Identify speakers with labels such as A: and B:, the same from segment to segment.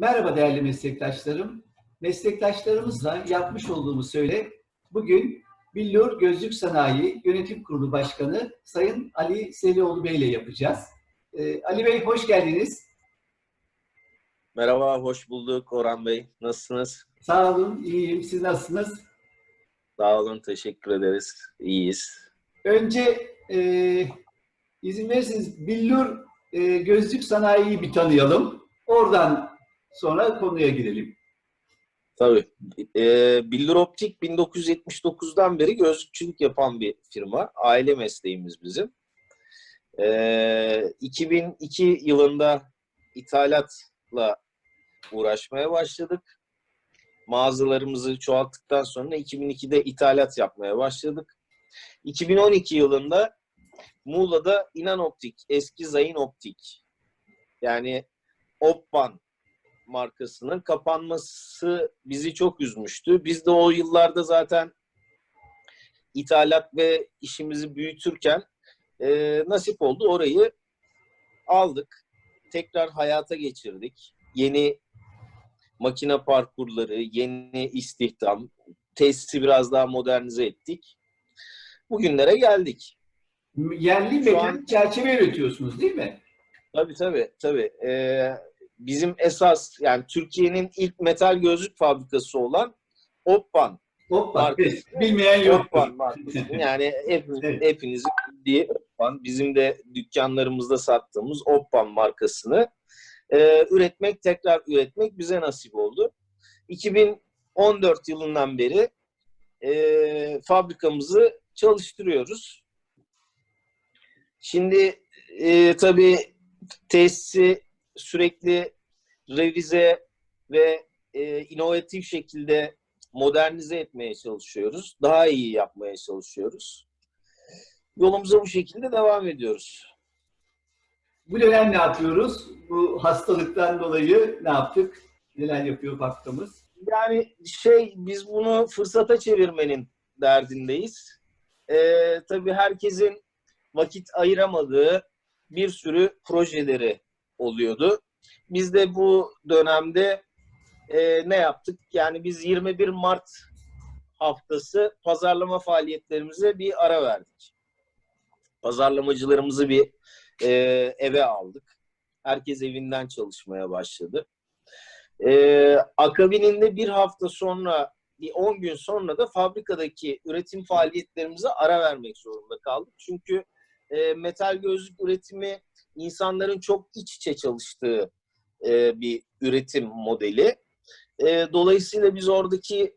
A: Merhaba değerli meslektaşlarım. Meslektaşlarımızla yapmış olduğumuz söyle bugün Billur Gözlük Sanayi Yönetim Kurulu Başkanı Sayın Ali Selioğlu Bey ile yapacağız. Ee, Ali Bey hoş geldiniz.
B: Merhaba, hoş bulduk Orhan Bey. Nasılsınız?
A: Sağ olun, iyiyim. Siz nasılsınız?
B: Sağ olun, teşekkür ederiz. İyiyiz.
A: Önce e, izin verirseniz Billur e, Gözlük Sanayi'yi bir tanıyalım. Oradan sonra konuya girelim.
B: Tabii. Ee, Billur Optik 1979'dan beri gözlükçülük yapan bir firma. Aile mesleğimiz bizim. Ee, 2002 yılında ithalatla uğraşmaya başladık. Mağazalarımızı çoğalttıktan sonra 2002'de ithalat yapmaya başladık. 2012 yılında Muğla'da İnan Optik, eski Zayin Optik yani Oppan markasının kapanması bizi çok üzmüştü. Biz de o yıllarda zaten ithalat ve işimizi büyütürken e, nasip oldu orayı aldık. Tekrar hayata geçirdik. Yeni makine parkurları, yeni istihdam, tesisi biraz daha modernize ettik. Bugünlere geldik.
A: Yerli mekan
B: an-
A: çerçeve üretiyorsunuz değil mi?
B: Tabii tabii tabii. Ee, bizim esas yani Türkiye'nin ilk metal gözlük fabrikası olan Oppan. Markası.
A: Bilmeyen yok.
B: Oppan markası. Yani hep,
A: Evet.
B: hepinizin bildiği Oppan. Bizim de dükkanlarımızda sattığımız Oppan markasını e, üretmek, tekrar üretmek bize nasip oldu. 2014 yılından beri e, fabrikamızı çalıştırıyoruz. Şimdi e, tabii tesisi sürekli revize ve e, inovatif şekilde modernize etmeye çalışıyoruz. Daha iyi yapmaya çalışıyoruz. Yolumuza bu şekilde devam ediyoruz.
A: Bu dönem ne yapıyoruz? Bu hastalıktan dolayı ne yaptık? Neler yapıyor fabrikamız?
B: Yani şey biz bunu fırsata çevirmenin derdindeyiz. Ee, tabii herkesin vakit ayıramadığı bir sürü projeleri oluyordu. Biz de bu dönemde e, ne yaptık? Yani biz 21 Mart haftası pazarlama faaliyetlerimize bir ara verdik. Pazarlamacılarımızı bir e, eve aldık. Herkes evinden çalışmaya başladı. Ee, akabininde bir hafta sonra, bir 10 gün sonra da fabrikadaki üretim faaliyetlerimize ara vermek zorunda kaldık. Çünkü e, metal gözlük üretimi insanların çok iç içe çalıştığı e, bir üretim modeli. E, dolayısıyla biz oradaki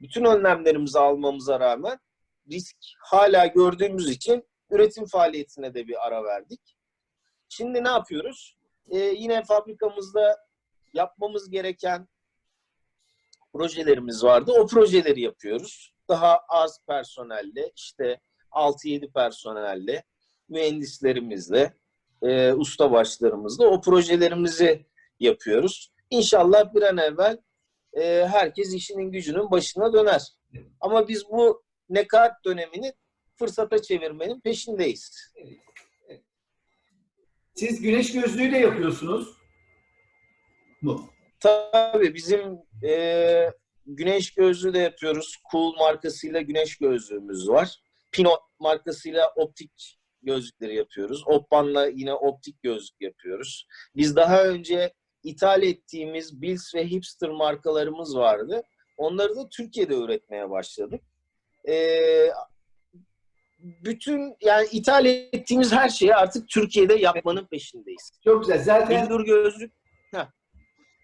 B: bütün önlemlerimizi almamıza rağmen risk hala gördüğümüz için üretim faaliyetine de bir ara verdik. Şimdi ne yapıyoruz? E, yine fabrikamızda yapmamız gereken projelerimiz vardı. O projeleri yapıyoruz. Daha az personelle, işte 6-7 personelle, mühendislerimizle, e, usta başlarımızla o projelerimizi yapıyoruz. İnşallah bir an evvel e, herkes işinin gücünün başına döner. Ama biz bu nekat dönemini fırsata çevirmenin peşindeyiz.
A: Siz güneş gözlüğü de yapıyorsunuz mu?
B: Tabii bizim e, güneş gözlüğü de yapıyoruz. Cool markasıyla güneş gözlüğümüz var. Pino markasıyla optik gözlükleri yapıyoruz. Oppan'la yine optik gözlük yapıyoruz. Biz daha önce ithal ettiğimiz Bills ve Hipster markalarımız vardı. Onları da Türkiye'de üretmeye başladık. E, bütün yani ithal ettiğimiz her şeyi artık Türkiye'de yapmanın peşindeyiz.
A: Çok güzel. Zaten
B: Bildur gözlük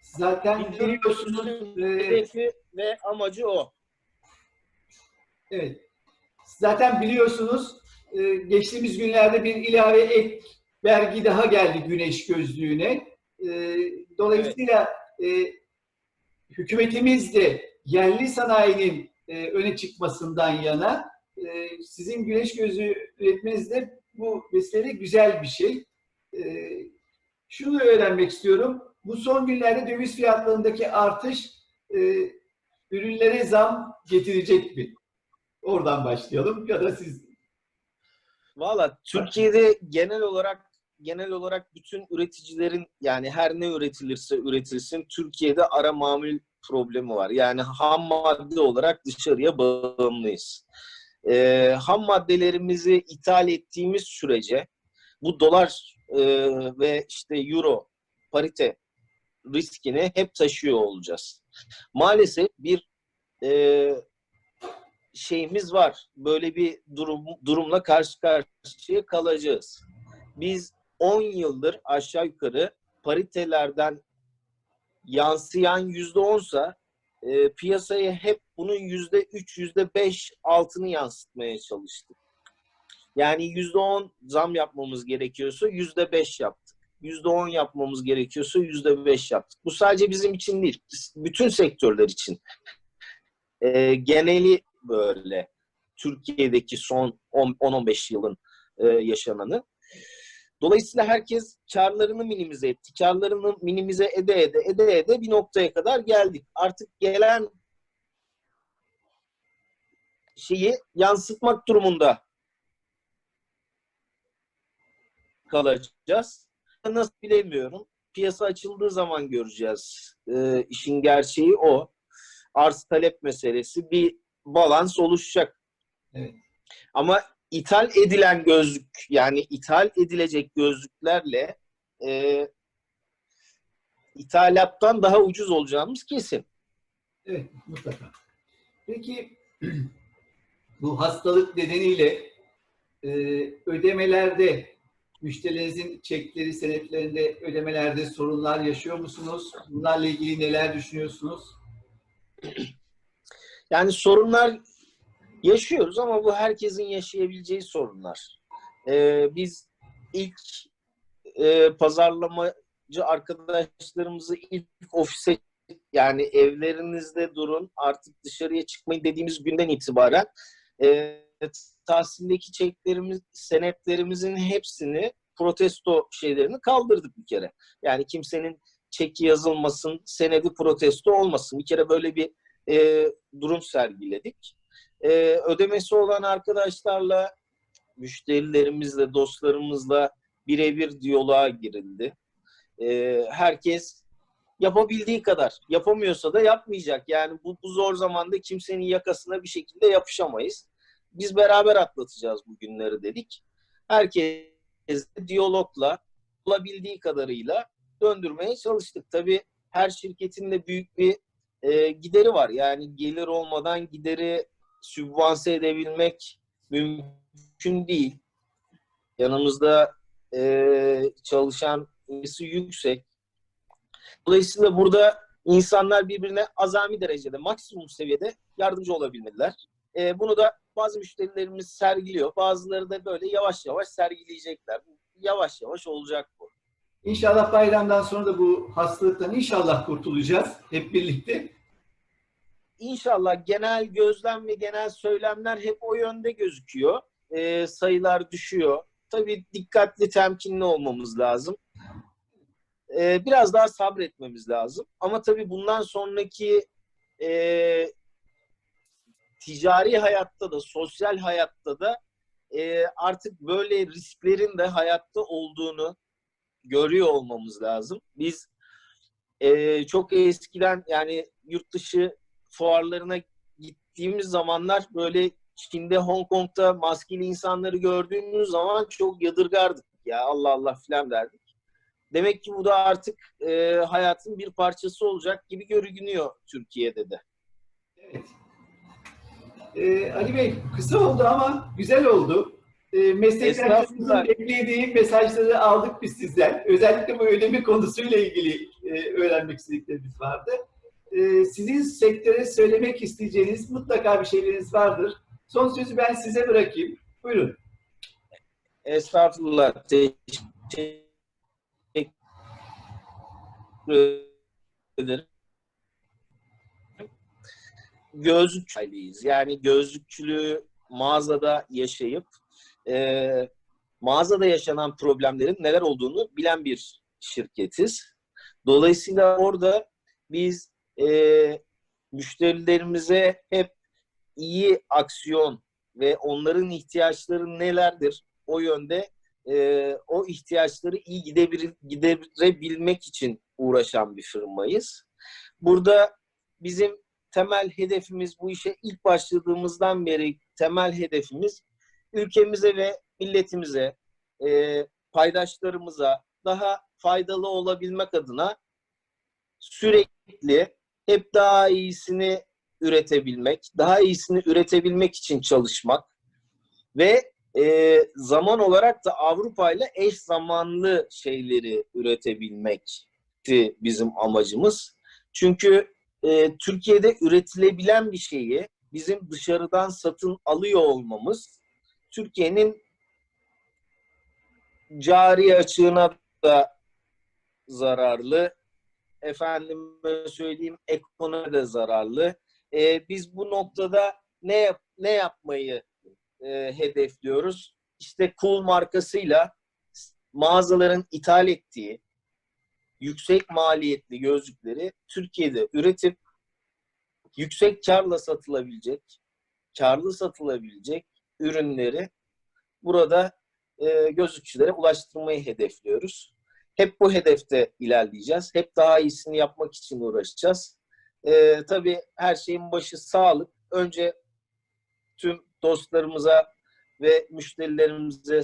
A: zaten
B: Bildur
A: biliyorsunuz e,
B: hedefi ve amacı o.
A: evet. Zaten biliyorsunuz e, geçtiğimiz günlerde bir ilave ek vergi daha geldi güneş gözlüğüne. E, dolayısıyla e, hükümetimiz de yerli sanayinin e, öne çıkmasından yana e, sizin güneş gözlüğü üretmeniz de bu vesileyle güzel bir şey. E, şunu öğrenmek istiyorum. Bu son günlerde döviz fiyatlarındaki artış e, ürünlere zam getirecek mi? Oradan başlayalım ya da siz.
B: Valla Türkiye'de genel olarak genel olarak bütün üreticilerin yani her ne üretilirse üretilsin Türkiye'de ara mamul problemi var. Yani ham madde olarak dışarıya bağımlıyız. Ee, ham maddelerimizi ithal ettiğimiz sürece bu dolar e, ve işte euro parite riskini hep taşıyor olacağız. Maalesef bir e, şeyimiz var. Böyle bir durum durumla karşı karşıya kalacağız. Biz 10 yıldır aşağı yukarı paritelerden yansıyan yüzde onsa e, piyasaya hep bunun yüzde üç, yüzde beş altını yansıtmaya çalıştık. Yani yüzde on zam yapmamız gerekiyorsa yüzde beş yaptık. Yüzde on yapmamız gerekiyorsa yüzde beş yaptık. Bu sadece bizim için değil, bütün sektörler için. E, geneli böyle Türkiye'deki son 10-15 yılın e, yaşananı. Dolayısıyla herkes karlarını minimize etti. Karlarını minimize ede ede ede ede bir noktaya kadar geldik. Artık gelen şeyi yansıtmak durumunda kalacağız. Nasıl bilemiyorum. Piyasa açıldığı zaman göreceğiz. Ee, işin gerçeği o. Arz talep meselesi bir balans oluşacak.
A: Evet.
B: Ama ithal edilen gözlük yani ithal edilecek gözlüklerle e, ithalattan daha ucuz olacağımız kesin.
A: Evet, mutlaka. Peki bu hastalık nedeniyle e, ödemelerde müşterilerinizin çekleri, senetlerinde ödemelerde sorunlar yaşıyor musunuz? Bunlarla ilgili neler düşünüyorsunuz?
B: Yani sorunlar yaşıyoruz ama bu herkesin yaşayabileceği sorunlar. Ee, biz ilk e, pazarlamacı arkadaşlarımızı ilk ofise yani evlerinizde durun artık dışarıya çıkmayın dediğimiz günden itibaren e, tahsildeki çeklerimiz, senetlerimizin hepsini protesto şeylerini kaldırdık bir kere. Yani kimsenin çeki yazılmasın, senedi protesto olmasın. Bir kere böyle bir e, durum sergiledik. E, ödemesi olan arkadaşlarla, müşterilerimizle, dostlarımızla birebir diyaloğa girildi. E, herkes yapabildiği kadar, yapamıyorsa da yapmayacak. Yani bu, bu zor zamanda kimsenin yakasına bir şekilde yapışamayız. Biz beraber atlatacağız bu günleri dedik. Herkes diyalogla, olabildiği kadarıyla döndürmeye çalıştık. Tabii her şirketin de büyük bir e, gideri var. Yani gelir olmadan gideri sübvanse edebilmek mümkün değil. Yanımızda e, çalışan sayısı yüksek. Dolayısıyla burada insanlar birbirine azami derecede, maksimum seviyede yardımcı olabilmeliler. E, bunu da bazı müşterilerimiz sergiliyor. Bazıları da böyle yavaş yavaş sergileyecekler. Yavaş yavaş olacak bu.
A: İnşallah bayramdan sonra da bu hastalıktan inşallah kurtulacağız hep birlikte.
B: İnşallah genel gözlem ve genel söylemler hep o yönde gözüküyor. E, sayılar düşüyor. Tabii dikkatli, temkinli olmamız lazım. E, biraz daha sabretmemiz lazım. Ama tabii bundan sonraki e, ticari hayatta da, sosyal hayatta da e, artık böyle risklerin de hayatta olduğunu görüyor olmamız lazım. Biz e, çok eskiden yani yurt dışı fuarlarına gittiğimiz zamanlar böyle Çin'de, Hong Kong'da maskeli insanları gördüğümüz zaman çok yadırgardık. Ya Allah Allah filan derdik. Demek ki bu da artık e, hayatın bir parçası olacak gibi görünüyor Türkiye'de de.
A: Evet. Ee, Ali Bey kısa oldu ama güzel oldu. Ee, meslektaşlarımızın mesajları aldık biz sizden. Özellikle bu ödeme konusuyla ilgili e, öğrenmek istediklerimiz vardı. Ee, sizin sektöre söylemek isteyeceğiniz mutlaka bir şeyleriniz vardır. Son sözü ben size bırakayım. Buyurun.
B: Estağfurullah. Teşekkür ederim. Gözlükçüyüz. Yani gözlükçülüğü mağazada yaşayıp e, mağazada yaşanan problemlerin neler olduğunu bilen bir şirketiz. Dolayısıyla orada biz e, müşterilerimize hep iyi aksiyon ve onların ihtiyaçları nelerdir o yönde e, o ihtiyaçları iyi gidebil- giderebilmek için uğraşan bir firmayız. Burada bizim temel hedefimiz bu işe ilk başladığımızdan beri temel hedefimiz ülkemize ve milletimize, e, paydaşlarımıza daha faydalı olabilmek adına sürekli hep daha iyisini üretebilmek, daha iyisini üretebilmek için çalışmak ve e, zaman olarak da Avrupa ile eş zamanlı şeyleri üretebilmekti bizim amacımız. Çünkü e, Türkiye'de üretilebilen bir şeyi bizim dışarıdan satın alıyor olmamız Türkiye'nin cari açığına da zararlı. Efendime söyleyeyim ekonomiye de zararlı. E, biz bu noktada ne yap ne yapmayı e, hedefliyoruz? İşte Cool markasıyla mağazaların ithal ettiği yüksek maliyetli gözlükleri Türkiye'de üretip yüksek karla satılabilecek, karlı satılabilecek ürünleri burada e, gözlükçülere ulaştırmayı hedefliyoruz. Hep bu hedefte ilerleyeceğiz. Hep daha iyisini yapmak için uğraşacağız. E, tabii her şeyin başı sağlık. Önce tüm dostlarımıza ve müşterilerimize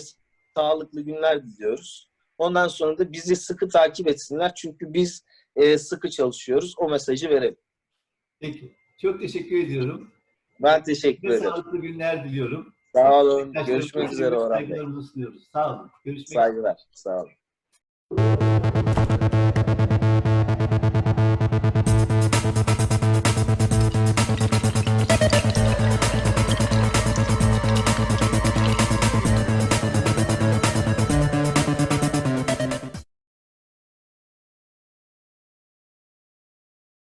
B: sağlıklı günler diliyoruz. Ondan sonra da bizi sıkı takip etsinler. Çünkü biz e, sıkı çalışıyoruz. O mesajı verelim.
A: Peki. Çok teşekkür ediyorum.
B: Ben teşekkür ederim.
A: sağlıklı günler diliyorum.
B: Sağ olun. Görüşmek üzere Orhan Bey.
A: Saygılarımızı sunuyoruz. Sağ olun. Görüşmek üzere.
B: Saygılar. Sağ olun.